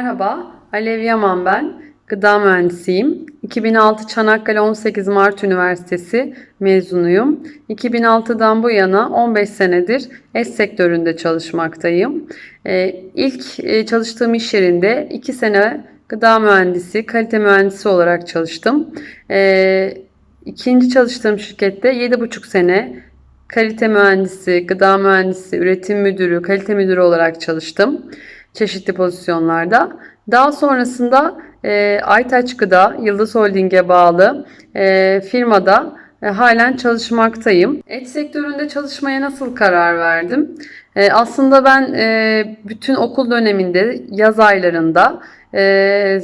Merhaba, Alev Yaman ben. Gıda mühendisiyim. 2006 Çanakkale 18 Mart Üniversitesi mezunuyum. 2006'dan bu yana 15 senedir et sektöründe çalışmaktayım. Ee, ilk e, çalıştığım iş yerinde 2 sene gıda mühendisi, kalite mühendisi olarak çalıştım. Ee, ikinci çalıştığım şirkette 7,5 sene kalite mühendisi, gıda mühendisi, üretim müdürü, kalite müdürü olarak çalıştım çeşitli pozisyonlarda. Daha sonrasında e, Aytaç Gıda, Yıldız Holding'e bağlı e, firmada e, halen çalışmaktayım. Et sektöründe çalışmaya nasıl karar verdim? E, aslında ben e, bütün okul döneminde, yaz aylarında e,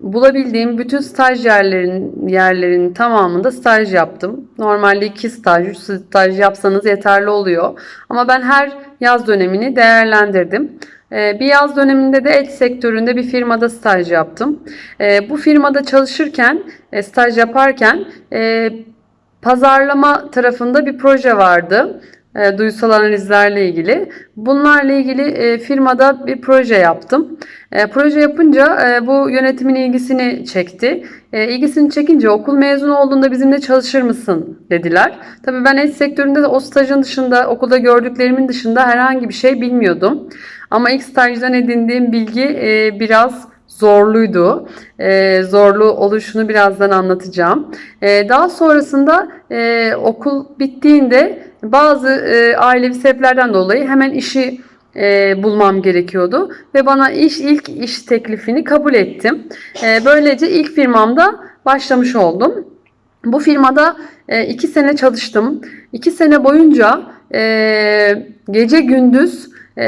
bulabildiğim bütün staj yerlerin, yerlerinin tamamında staj yaptım. Normalde iki staj, üç staj yapsanız yeterli oluyor. Ama ben her yaz dönemini değerlendirdim. Ee, Bir yaz döneminde de et sektöründe bir firmada staj yaptım. Ee, Bu firmada çalışırken, e, staj yaparken e, pazarlama tarafında bir proje vardı. E, Duysal analizlerle ilgili. Bunlarla ilgili firmada bir proje yaptım. Proje yapınca bu yönetimin ilgisini çekti. İlgisini çekince okul mezunu olduğunda bizimle çalışır mısın dediler. Tabii ben et sektöründe de o stajın dışında, okulda gördüklerimin dışında herhangi bir şey bilmiyordum. Ama ilk stajdan edindiğim bilgi e, biraz zorluydu. E, zorlu oluşunu birazdan anlatacağım. E, daha sonrasında e, okul bittiğinde bazı e, ailevi sebeplerden dolayı hemen işi e, bulmam gerekiyordu ve bana iş ilk iş teklifini kabul ettim. E, böylece ilk firmamda başlamış oldum. Bu firmada e, iki sene çalıştım. İki sene boyunca e, gece gündüz e,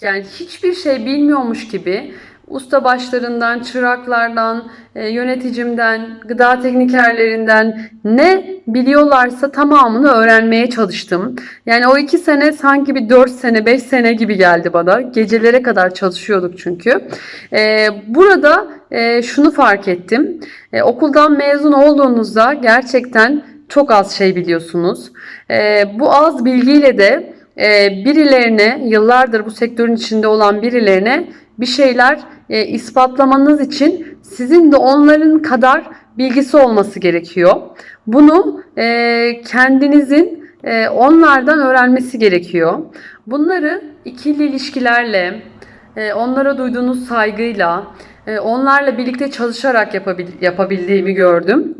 yani hiçbir şey bilmiyormuş gibi usta başlarından, çıraklardan, e, yöneticimden, gıda teknikerlerinden ne biliyorlarsa tamamını öğrenmeye çalıştım. Yani o iki sene sanki bir dört sene, beş sene gibi geldi bana. Gecelere kadar çalışıyorduk çünkü. E, burada e, şunu fark ettim. E, okuldan mezun olduğunuzda gerçekten çok az şey biliyorsunuz. E, bu az bilgiyle de birilerine, yıllardır bu sektörün içinde olan birilerine bir şeyler e, ispatlamanız için sizin de onların kadar bilgisi olması gerekiyor. Bunu e, kendinizin e, onlardan öğrenmesi gerekiyor. Bunları ikili ilişkilerle, onlara duyduğunuz saygıyla, onlarla birlikte çalışarak yapabil- yapabildiğimi gördüm.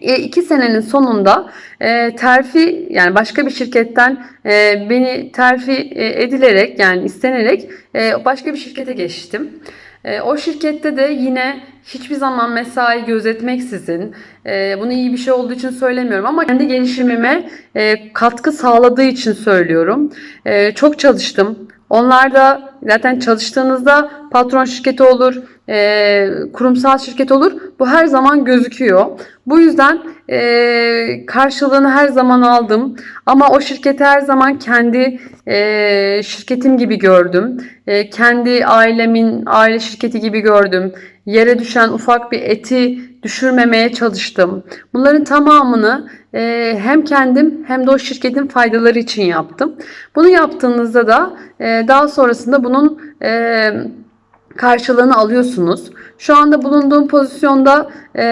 E, iki senenin sonunda e, terfi yani başka bir şirketten e, beni terfi e, edilerek yani istenerek e, başka bir şirkete geçtim. E, o şirkette de yine hiçbir zaman mesai gözetmeksizin e, bunu iyi bir şey olduğu için söylemiyorum ama kendi gelişimime e, katkı sağladığı için söylüyorum. E, çok çalıştım. Onlar da zaten çalıştığınızda patron şirketi olur, e, kurumsal şirket olur. Bu her zaman gözüküyor. Bu yüzden e, karşılığını her zaman aldım. Ama o şirketi her zaman kendi e, şirketim gibi gördüm. E, kendi ailemin aile şirketi gibi gördüm. Yere düşen ufak bir eti düşürmemeye çalıştım. Bunların tamamını e, hem kendim hem de o şirketin faydaları için yaptım. Bunu yaptığınızda da e, daha sonrasında bunun e, karşılığını alıyorsunuz. Şu anda bulunduğum pozisyonda e,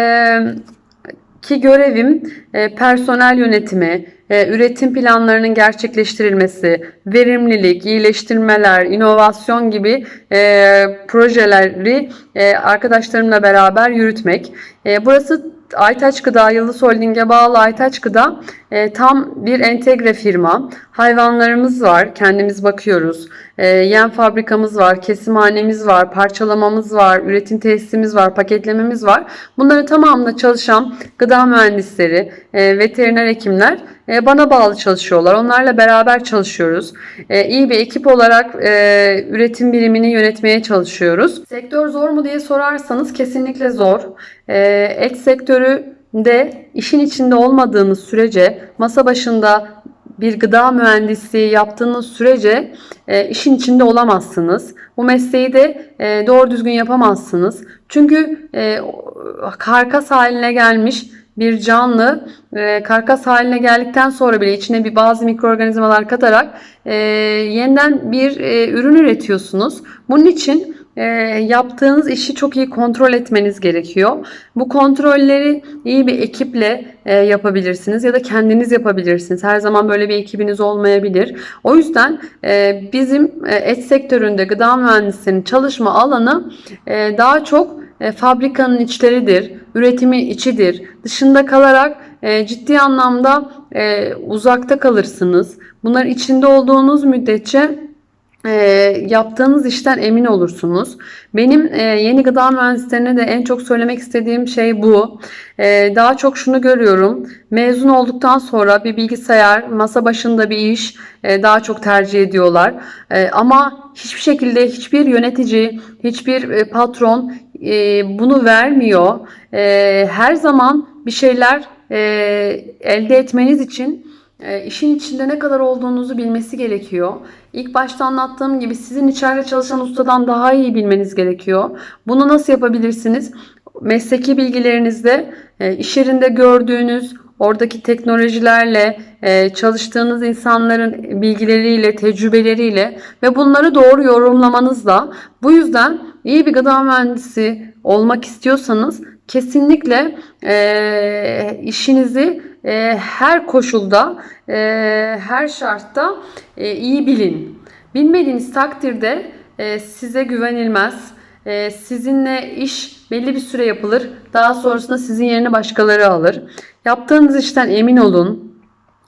ki görevim e, personel yönetimi, üretim planlarının gerçekleştirilmesi, verimlilik, iyileştirmeler, inovasyon gibi e, projeleri e, arkadaşlarımla beraber yürütmek. E, burası Aytaç Gıda, Yıldız Holding'e bağlı Aytaç Gıda e, tam bir entegre firma. Hayvanlarımız var, kendimiz bakıyoruz. E, yem fabrikamız var, kesimhanemiz var, parçalamamız var, üretim tesisimiz var, paketlememiz var. Bunların tamamında çalışan gıda mühendisleri, e, veteriner hekimler e, bana bağlı çalışıyorlar. Onlarla beraber çalışıyoruz. E, iyi bir ekip olarak e, üretim birimini yönetmeye çalışıyoruz. Sektör zor mu diye sorarsanız kesinlikle zor. E, et sektöründe işin içinde olmadığınız sürece masa başında bir gıda mühendisliği yaptığınız sürece e, işin içinde olamazsınız. Bu mesleği de e, doğru düzgün yapamazsınız. Çünkü e, karkas haline gelmiş bir canlı e, karkas haline geldikten sonra bile içine bir bazı mikroorganizmalar katarak e, yeniden bir e, ürün üretiyorsunuz. Bunun için e, yaptığınız işi çok iyi kontrol etmeniz gerekiyor. Bu kontrolleri iyi bir ekiple e, yapabilirsiniz ya da kendiniz yapabilirsiniz. Her zaman böyle bir ekibiniz olmayabilir. O yüzden e, bizim e, et sektöründe gıda mühendisliğinin çalışma alanı e, daha çok e, fabrikanın içleridir, üretimin içidir. Dışında kalarak e, ciddi anlamda e, uzakta kalırsınız. Bunlar içinde olduğunuz müddetçe e, yaptığınız işten emin olursunuz. Benim yeni gıda mühendislerine de en çok söylemek istediğim şey bu. Daha çok şunu görüyorum. Mezun olduktan sonra bir bilgisayar, masa başında bir iş daha çok tercih ediyorlar. Ama hiçbir şekilde hiçbir yönetici, hiçbir patron e, bunu vermiyor. E, her zaman bir şeyler e, elde etmeniz için e, işin içinde ne kadar olduğunuzu bilmesi gerekiyor. İlk başta anlattığım gibi sizin içeride çalışan ustadan daha iyi bilmeniz gerekiyor. Bunu nasıl yapabilirsiniz? Mesleki bilgilerinizde, e, iş yerinde gördüğünüz oradaki teknolojilerle, e, çalıştığınız insanların bilgileriyle, tecrübeleriyle ve bunları doğru yorumlamanızla bu yüzden iyi bir gıda mühendisi olmak istiyorsanız kesinlikle e, işinizi e, her koşulda, e, her şartta e, iyi bilin. Bilmediğiniz takdirde e, size güvenilmez. E, sizinle iş belli bir süre yapılır. Daha sonrasında sizin yerine başkaları alır. Yaptığınız işten emin olun.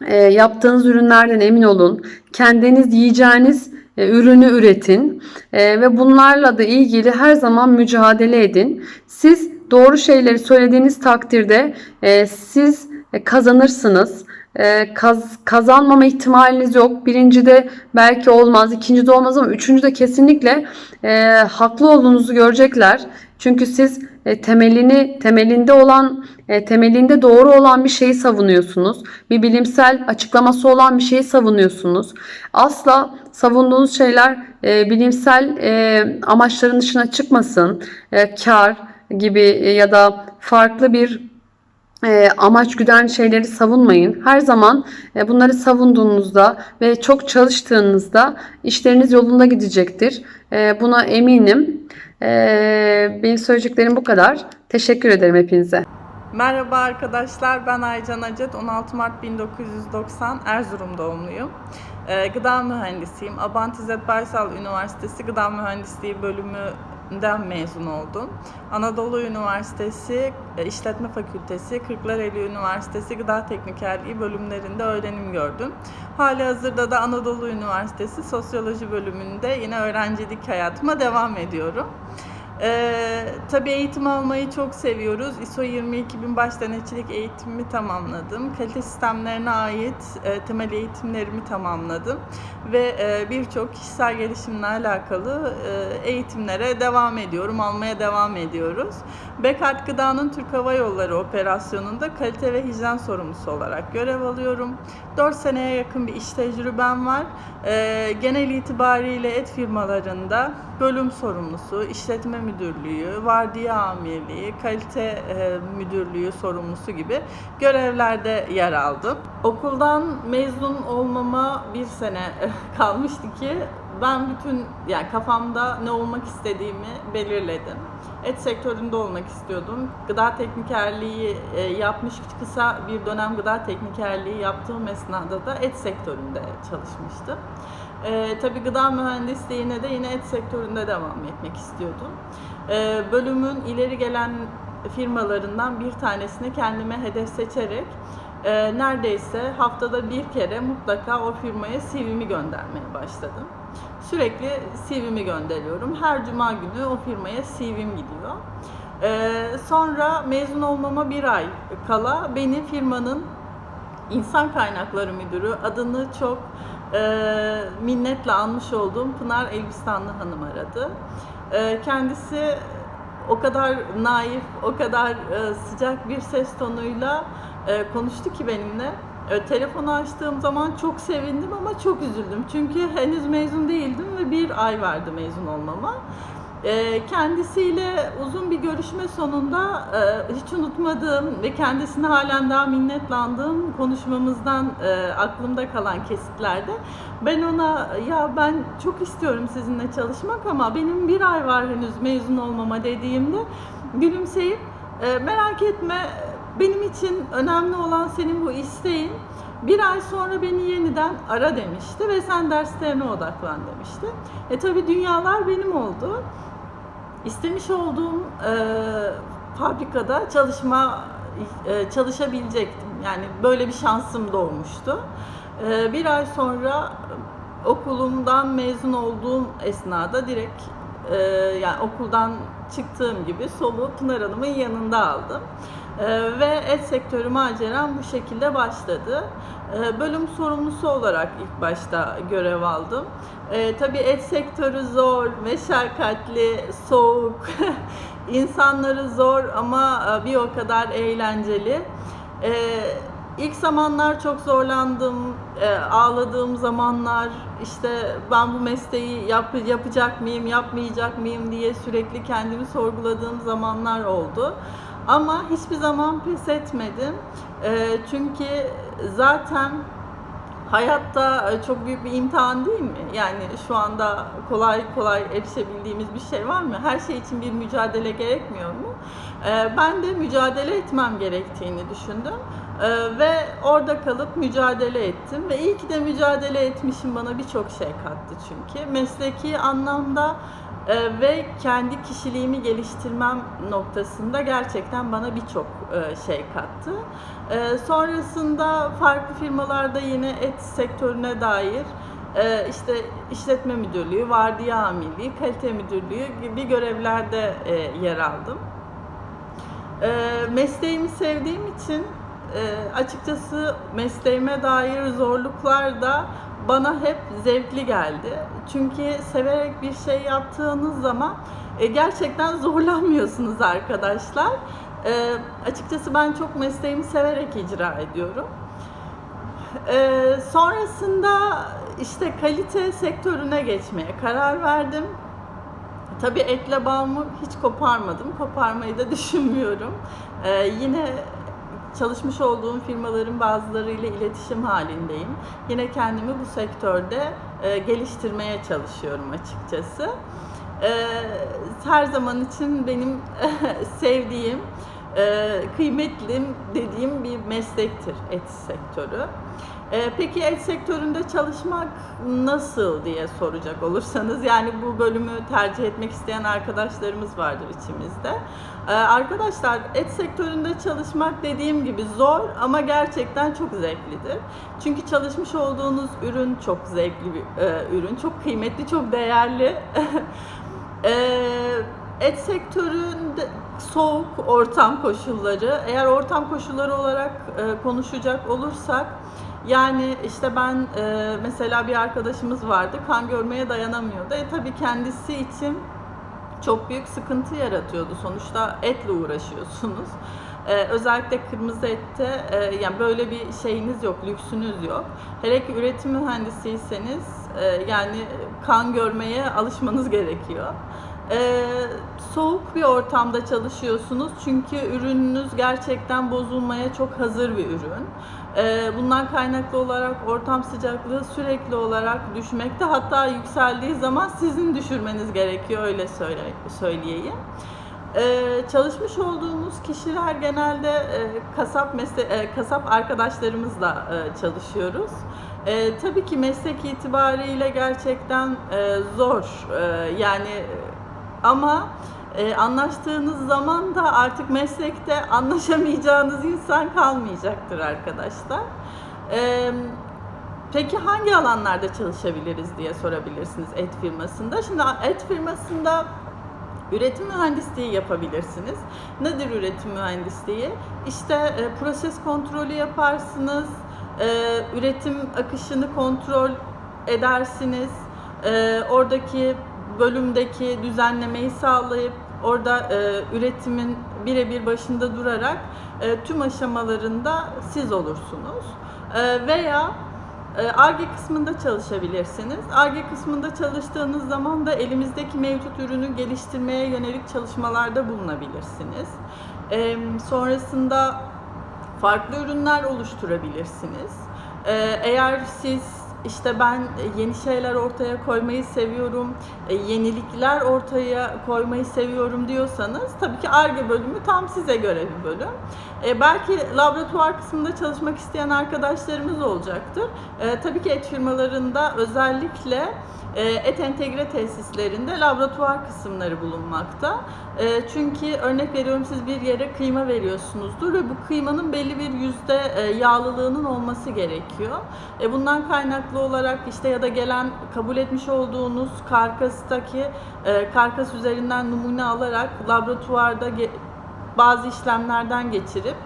E, yaptığınız ürünlerden emin olun. Kendiniz yiyeceğiniz ürünü üretin E, ve bunlarla da ilgili her zaman mücadele edin. Siz doğru şeyleri söylediğiniz takdirde e, siz e, kazanırsınız. E, kaz, kazanmama ihtimaliniz yok. Birincide belki olmaz, ikincide olmaz ama üçüncüde kesinlikle e, haklı olduğunuzu görecekler. Çünkü siz e, temelini temelinde olan e, temelinde doğru olan bir şeyi savunuyorsunuz. Bir bilimsel açıklaması olan bir şeyi savunuyorsunuz. Asla savunduğunuz şeyler e, bilimsel e, amaçların dışına çıkmasın. E, kar gibi e, ya da farklı bir e, amaç güden şeyleri savunmayın. Her zaman e, bunları savunduğunuzda ve çok çalıştığınızda işleriniz yolunda gidecektir. E, buna eminim. E, benim söyleyeceklerim bu kadar. Teşekkür ederim hepinize. Merhaba arkadaşlar, ben Aycan Acet, 16 Mart 1990 Erzurum doğumluyum. Ee, gıda mühendisiyim. Abant İzzet Baysal Üniversitesi Gıda Mühendisliği bölümünden mezun oldum. Anadolu Üniversitesi e, İşletme Fakültesi, Kırklareli Üniversitesi Gıda Teknikerliği bölümlerinde öğrenim gördüm. Hali hazırda da Anadolu Üniversitesi Sosyoloji bölümünde yine öğrencilik hayatıma devam ediyorum. Ee, tabii eğitim almayı çok seviyoruz. ISO 22000 baş denetçilik eğitimimi tamamladım. Kalite sistemlerine ait e, temel eğitimlerimi tamamladım. Ve e, birçok kişisel gelişimle alakalı e, eğitimlere devam ediyorum, almaya devam ediyoruz. Bekart Gıda'nın Türk Hava Yolları operasyonunda kalite ve hijyen sorumlusu olarak görev alıyorum. 4 seneye yakın bir iş tecrübem var. E, genel itibariyle et firmalarında bölüm sorumlusu, işletme müdürlüğü, vardiya amirliği, kalite e, müdürlüğü sorumlusu gibi görevlerde yer aldım. Okuldan mezun olmama bir sene kalmıştı ki ben bütün yani kafamda ne olmak istediğimi belirledim. Et sektöründe olmak istiyordum. Gıda teknikerliği e, yapmış kısa bir dönem gıda teknikerliği yaptığım esnada da et sektöründe çalışmıştım. E, tabii gıda mühendisliğine de yine et sektöründe devam etmek istiyordum. E, bölümün ileri gelen firmalarından bir tanesini kendime hedef seçerek e, neredeyse haftada bir kere mutlaka o firmaya CV'mi göndermeye başladım. Sürekli CV'mi gönderiyorum. Her cuma günü o firmaya CV'm gidiyor. E, sonra mezun olmama bir ay kala beni firmanın insan kaynakları müdürü adını çok e, minnetle almış olduğum Pınar Elbistanlı Hanım aradı. E, kendisi o kadar naif, o kadar e, sıcak bir ses tonuyla e, konuştu ki benimle. E, telefonu açtığım zaman çok sevindim ama çok üzüldüm. Çünkü henüz mezun değildim ve bir ay vardı mezun olmama. E, kendisiyle uzun bir görüşme sonunda e, hiç unutmadığım ve kendisine halen daha minnetlandığım konuşmamızdan e, aklımda kalan kesitlerde ben ona ya ben çok istiyorum sizinle çalışmak ama benim bir ay var henüz mezun olmama dediğimde gülümseyip e, merak etme benim için önemli olan senin bu isteğin. Bir ay sonra beni yeniden ara demişti ve sen derslerine odaklan demişti. E tabi dünyalar benim oldu. İstemiş olduğum e, fabrikada çalışma e, çalışabilecektim. Yani böyle bir şansım doğmuştu. E, bir ay sonra okulumdan mezun olduğum esnada direkt e, yani okuldan çıktığım gibi soluğu Pınar Hanım'ın yanında aldım. E, ve et sektörü maceram bu şekilde başladı. E, bölüm sorumlusu olarak ilk başta görev aldım. E, tabii et sektörü zor, meşakkatli, soğuk, insanları zor ama e, bir o kadar eğlenceli. E, ilk zamanlar çok zorlandım, e, ağladığım zamanlar, işte ben bu mesleği yap, yapacak mıyım, yapmayacak mıyım diye sürekli kendimi sorguladığım zamanlar oldu. Ama hiçbir zaman pes etmedim. E, çünkü zaten hayatta e, çok büyük bir imtihan değil mi? Yani şu anda kolay kolay erişebildiğimiz bir şey var mı? Her şey için bir mücadele gerekmiyor mu? Ee, Ben de mücadele etmem gerektiğini düşündüm. Ee, Ve orada kalıp mücadele ettim. Ve iyi ki de mücadele etmişim bana birçok şey kattı çünkü. Mesleki anlamda e, ve kendi kişiliğimi geliştirmem noktasında gerçekten bana birçok e, şey kattı. E, sonrasında farklı firmalarda yine et sektörüne dair e, işte işletme müdürlüğü, vardiya amirliği, kalite müdürlüğü gibi görevlerde e, yer aldım. E, mesleğimi sevdiğim için e, açıkçası mesleğime dair zorluklar da bana hep zevkli geldi. Çünkü severek bir şey yaptığınız zaman e, gerçekten zorlanmıyorsunuz arkadaşlar. E, açıkçası ben çok mesleğimi severek icra ediyorum. E, sonrasında işte kalite sektörüne geçmeye karar verdim. Tabii etle bağımı hiç koparmadım. Koparmayı da düşünmüyorum. Ee, yine çalışmış olduğum firmaların bazılarıyla iletişim halindeyim. Yine kendimi bu sektörde e, geliştirmeye çalışıyorum açıkçası. Ee, her zaman için benim sevdiğim, e, kıymetlim dediğim bir meslektir et sektörü. Ee, Peki et sektöründe çalışmak nasıl diye soracak olursanız yani bu bölümü tercih etmek isteyen arkadaşlarımız vardır içimizde. Ee, Arkadaşlar et sektöründe çalışmak dediğim gibi zor ama gerçekten çok zevklidir. Çünkü çalışmış olduğunuz ürün çok zevkli bir e, ürün, çok kıymetli, çok değerli. Ee, et sektöründe soğuk ortam koşulları, eğer ortam koşulları olarak e, konuşacak olursak yani işte ben e, mesela bir arkadaşımız vardı kan görmeye dayanamıyordu. E tabii kendisi için çok büyük sıkıntı yaratıyordu. Sonuçta etle uğraşıyorsunuz. Ee, özellikle kırmızı ette e, yani böyle bir şeyiniz yok, lüksünüz yok. Hele ki üretim mühendisiyseniz e, yani kan görmeye alışmanız gerekiyor. Ee, soğuk bir ortamda çalışıyorsunuz çünkü ürününüz gerçekten bozulmaya çok hazır bir ürün. Ee, bundan kaynaklı olarak ortam sıcaklığı sürekli olarak düşmekte. Hatta yükseldiği zaman sizin düşürmeniz gerekiyor öyle söyle, söyleyeyim. Ee, çalışmış olduğumuz kişiler genelde e, kasap mesle e, kasap arkadaşlarımızla e, çalışıyoruz. E, tabii ki meslek itibariyle gerçekten e, zor. E, yani ama e, anlaştığınız zaman da artık meslekte anlaşamayacağınız insan kalmayacaktır arkadaşlar. E, peki hangi alanlarda çalışabiliriz diye sorabilirsiniz et firmasında. Şimdi et firmasında Üretim mühendisliği yapabilirsiniz. Nedir üretim mühendisliği? İşte e, proses kontrolü yaparsınız, e, üretim akışını kontrol edersiniz, e, oradaki bölümdeki düzenlemeyi sağlayıp orada e, üretimin birebir başında durarak e, tüm aşamalarında siz olursunuz. E, veya ARGE kısmında çalışabilirsiniz. ARGE kısmında çalıştığınız zaman da elimizdeki mevcut ürünü geliştirmeye yönelik çalışmalarda bulunabilirsiniz. Ee, sonrasında farklı ürünler oluşturabilirsiniz. Ee, eğer siz işte ben yeni şeyler ortaya koymayı seviyorum, e, yenilikler ortaya koymayı seviyorum diyorsanız tabii ki ARGE bölümü tam size göre bir bölüm. E, belki laboratuvar kısmında çalışmak isteyen arkadaşlarımız olacaktır. E, tabii ki et firmalarında özellikle e, et entegre tesislerinde laboratuvar kısımları bulunmakta. E, çünkü örnek veriyorum siz bir yere kıyma veriyorsunuzdur ve bu kıymanın belli bir yüzde e, yağlılığının olması gerekiyor. E, bundan kaynaklı olarak işte ya da gelen kabul etmiş olduğunuz karkastaki e, karkas üzerinden numune alarak laboratuvarda bazı işlemlerden geçirip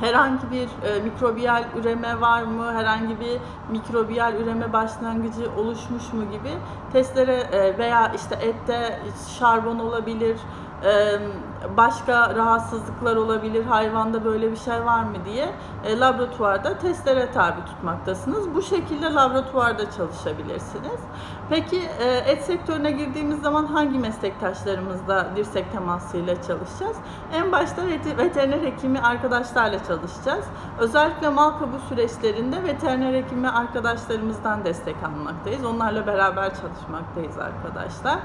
herhangi bir e, mikrobiyal üreme var mı, herhangi bir mikrobiyal üreme başlangıcı oluşmuş mu gibi testlere e, veya işte ette şarbon olabilir, e, başka rahatsızlıklar olabilir, hayvanda böyle bir şey var mı diye e, laboratuvarda testlere tabi tutmaktasınız. Bu şekilde laboratuvarda çalışabilirsiniz. Peki e, et sektörüne girdiğimiz zaman hangi meslektaşlarımızla dirsek temasıyla çalışacağız? En başta vet- veteriner hekimi arkadaşlarla çalışacağız. Özellikle mal kabuğu süreçlerinde veteriner hekimi arkadaşlarımızdan destek almaktayız. Onlarla beraber çalışmaktayız arkadaşlar.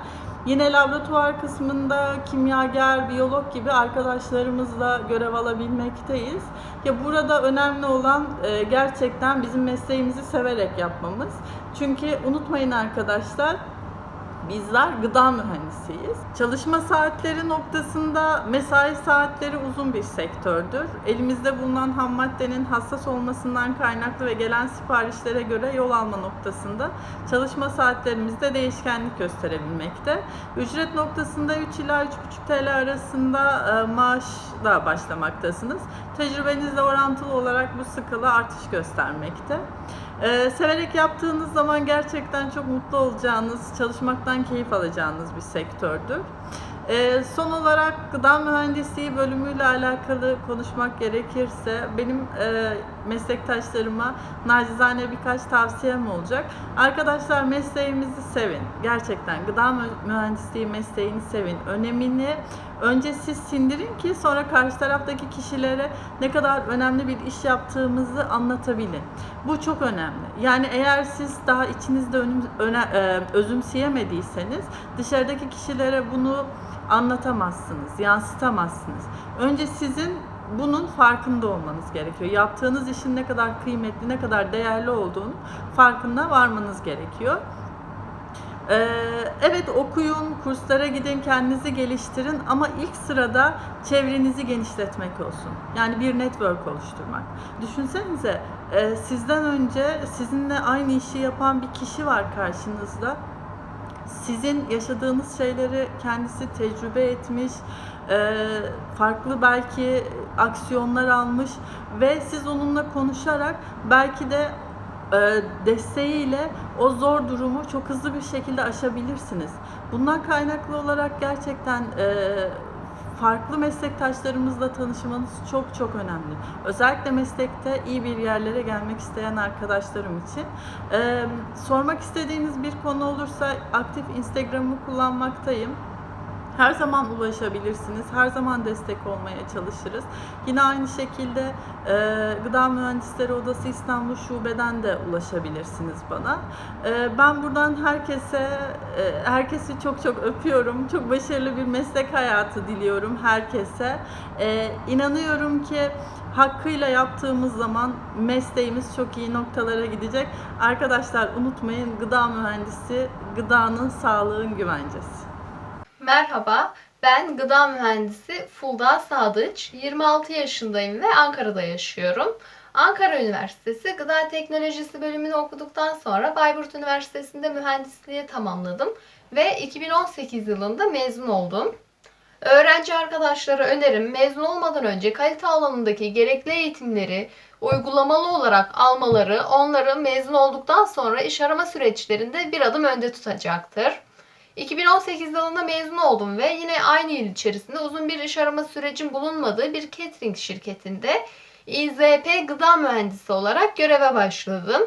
Yine laboratuvar kısmında kimyager, biyolog gibi arkadaşlarımızla görev alabilmekteyiz. Ya burada önemli olan e, gerçekten bizim mesleğimizi severek yapmamız. Çünkü unutmayın arkadaşlar Bizler gıda mühendisiyiz. Çalışma saatleri noktasında mesai saatleri uzun bir sektördür. Elimizde bulunan ham maddenin hassas olmasından kaynaklı ve gelen siparişlere göre yol alma noktasında çalışma saatlerimizde değişkenlik gösterebilmekte. Ücret noktasında 3 ila 3,5 TL arasında e, maaşla başlamaktasınız. Tecrübenizle orantılı olarak bu skala artış göstermekte. Ee, severek yaptığınız zaman gerçekten çok mutlu olacağınız, çalışmaktan keyif alacağınız bir sektördür. Ee, son olarak gıda mühendisliği bölümüyle alakalı konuşmak gerekirse benim e, meslektaşlarıma nacizane birkaç tavsiyem olacak. Arkadaşlar mesleğimizi sevin. Gerçekten gıda mü- mühendisliği mesleğini sevin. Önemini önce siz sindirin ki sonra karşı taraftaki kişilere ne kadar önemli bir iş yaptığımızı anlatabilin. Bu çok önemli. Yani eğer siz daha içinizde önüm, öne, e, özümseyemediyseniz dışarıdaki kişilere bunu anlatamazsınız, yansıtamazsınız. Önce sizin bunun farkında olmanız gerekiyor. Yaptığınız işin ne kadar kıymetli, ne kadar değerli olduğunu farkında varmanız gerekiyor. Ee, evet okuyun, kurslara gidin, kendinizi geliştirin ama ilk sırada çevrenizi genişletmek olsun. Yani bir network oluşturmak. Düşünsenize e, sizden önce sizinle aynı işi yapan bir kişi var karşınızda. Sizin yaşadığınız şeyleri kendisi tecrübe etmiş, e, farklı belki aksiyonlar almış ve siz onunla konuşarak belki de desteğiyle o zor durumu çok hızlı bir şekilde aşabilirsiniz. Bundan kaynaklı olarak gerçekten e, farklı meslektaşlarımızla tanışmanız çok çok önemli. Özellikle meslekte iyi bir yerlere gelmek isteyen arkadaşlarım için. E, sormak istediğiniz bir konu olursa aktif Instagram'ı kullanmaktayım. Her zaman ulaşabilirsiniz. Her zaman destek olmaya çalışırız. Yine aynı şekilde e, Gıda Mühendisleri Odası İstanbul Şube'den de ulaşabilirsiniz bana. E, ben buradan herkese e, herkesi çok çok öpüyorum. Çok başarılı bir meslek hayatı diliyorum herkese. E, inanıyorum ki hakkıyla yaptığımız zaman mesleğimiz çok iyi noktalara gidecek. Arkadaşlar unutmayın gıda mühendisi gıdanın sağlığın güvencesi. Merhaba, ben gıda mühendisi Fulda Sadıç. 26 yaşındayım ve Ankara'da yaşıyorum. Ankara Üniversitesi Gıda Teknolojisi bölümünü okuduktan sonra Bayburt Üniversitesi'nde mühendisliği tamamladım ve 2018 yılında mezun oldum. Öğrenci arkadaşlara önerim mezun olmadan önce kalite alanındaki gerekli eğitimleri uygulamalı olarak almaları onları mezun olduktan sonra iş arama süreçlerinde bir adım önde tutacaktır. 2018 yılında mezun oldum ve yine aynı yıl içerisinde uzun bir iş arama sürecin bulunmadığı bir catering şirketinde İZP gıda mühendisi olarak göreve başladım.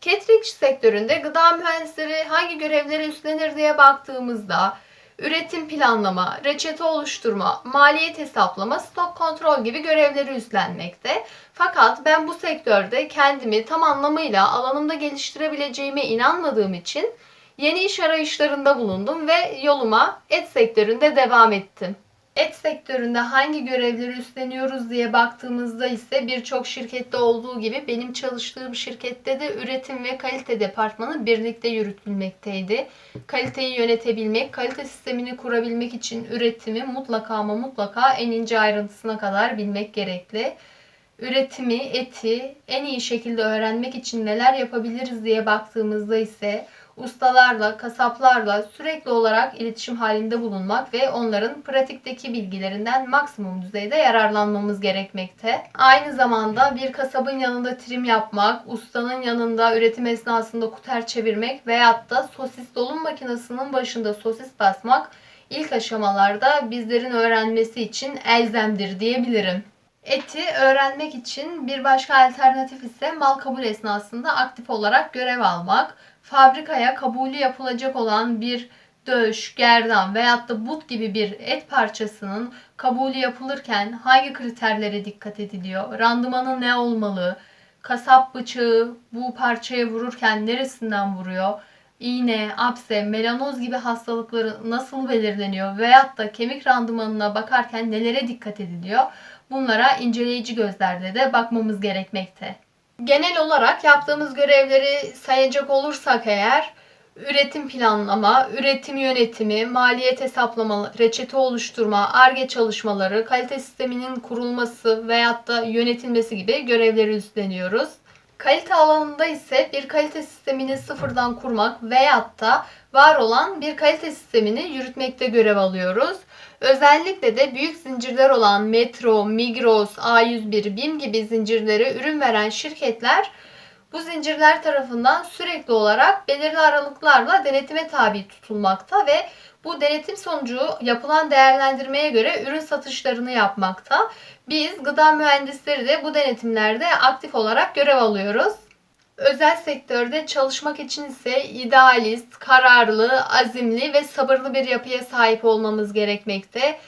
Catering sektöründe gıda mühendisleri hangi görevleri üstlenir diye baktığımızda üretim planlama, reçete oluşturma, maliyet hesaplama, stok kontrol gibi görevleri üstlenmekte. Fakat ben bu sektörde kendimi tam anlamıyla alanımda geliştirebileceğime inanmadığım için yeni iş arayışlarında bulundum ve yoluma et sektöründe devam ettim. Et sektöründe hangi görevleri üstleniyoruz diye baktığımızda ise birçok şirkette olduğu gibi benim çalıştığım şirkette de üretim ve kalite departmanı birlikte yürütülmekteydi. Kaliteyi yönetebilmek, kalite sistemini kurabilmek için üretimi mutlaka ama mutlaka en ince ayrıntısına kadar bilmek gerekli. Üretimi, eti en iyi şekilde öğrenmek için neler yapabiliriz diye baktığımızda ise ustalarla, kasaplarla sürekli olarak iletişim halinde bulunmak ve onların pratikteki bilgilerinden maksimum düzeyde yararlanmamız gerekmekte. Aynı zamanda bir kasabın yanında trim yapmak, ustanın yanında üretim esnasında kuter çevirmek veyahut da sosis dolum makinesinin başında sosis basmak ilk aşamalarda bizlerin öğrenmesi için elzemdir diyebilirim. Eti öğrenmek için bir başka alternatif ise mal kabul esnasında aktif olarak görev almak. Fabrikaya kabulü yapılacak olan bir döş, gerdan veyahut da but gibi bir et parçasının kabulü yapılırken hangi kriterlere dikkat ediliyor? Randımanı ne olmalı? Kasap bıçağı bu parçaya vururken neresinden vuruyor? İğne, apse, melanoz gibi hastalıkları nasıl belirleniyor? Veyahut da kemik randımanına bakarken nelere dikkat ediliyor? Bunlara inceleyici gözlerle de bakmamız gerekmekte. Genel olarak yaptığımız görevleri sayacak olursak eğer üretim planlama, üretim yönetimi, maliyet hesaplama, reçete oluşturma, ARGE çalışmaları, kalite sisteminin kurulması veyahut da yönetilmesi gibi görevleri üstleniyoruz. Kalite alanında ise bir kalite sistemini sıfırdan kurmak veyahut da var olan bir kalite sistemini yürütmekte görev alıyoruz. Özellikle de büyük zincirler olan Metro, Migros, A101, BİM gibi zincirlere ürün veren şirketler bu zincirler tarafından sürekli olarak belirli aralıklarla denetime tabi tutulmakta ve bu denetim sonucu yapılan değerlendirmeye göre ürün satışlarını yapmakta. Biz gıda mühendisleri de bu denetimlerde aktif olarak görev alıyoruz. Özel sektörde çalışmak için ise idealist, kararlı, azimli ve sabırlı bir yapıya sahip olmamız gerekmekte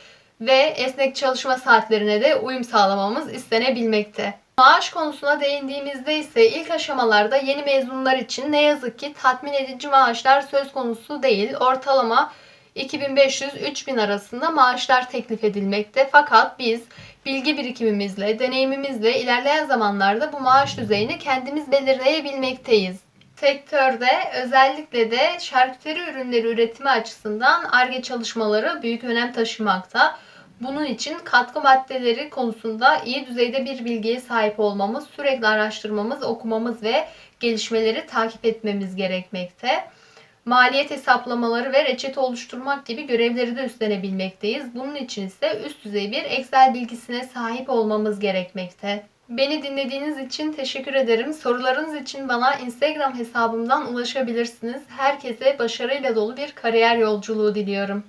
ve esnek çalışma saatlerine de uyum sağlamamız istenebilmekte. Maaş konusuna değindiğimizde ise ilk aşamalarda yeni mezunlar için ne yazık ki tatmin edici maaşlar söz konusu değil. Ortalama 2500-3000 arasında maaşlar teklif edilmekte. Fakat biz bilgi birikimimizle, deneyimimizle ilerleyen zamanlarda bu maaş düzeyini kendimiz belirleyebilmekteyiz. Sektörde özellikle de şarküteri ürünleri üretimi açısından ARGE çalışmaları büyük önem taşımakta. Bunun için katkı maddeleri konusunda iyi düzeyde bir bilgiye sahip olmamız, sürekli araştırmamız, okumamız ve gelişmeleri takip etmemiz gerekmekte. Maliyet hesaplamaları ve reçete oluşturmak gibi görevleri de üstlenebilmekteyiz. Bunun için ise üst düzey bir Excel bilgisine sahip olmamız gerekmekte. Beni dinlediğiniz için teşekkür ederim. Sorularınız için bana Instagram hesabımdan ulaşabilirsiniz. Herkese başarıyla dolu bir kariyer yolculuğu diliyorum.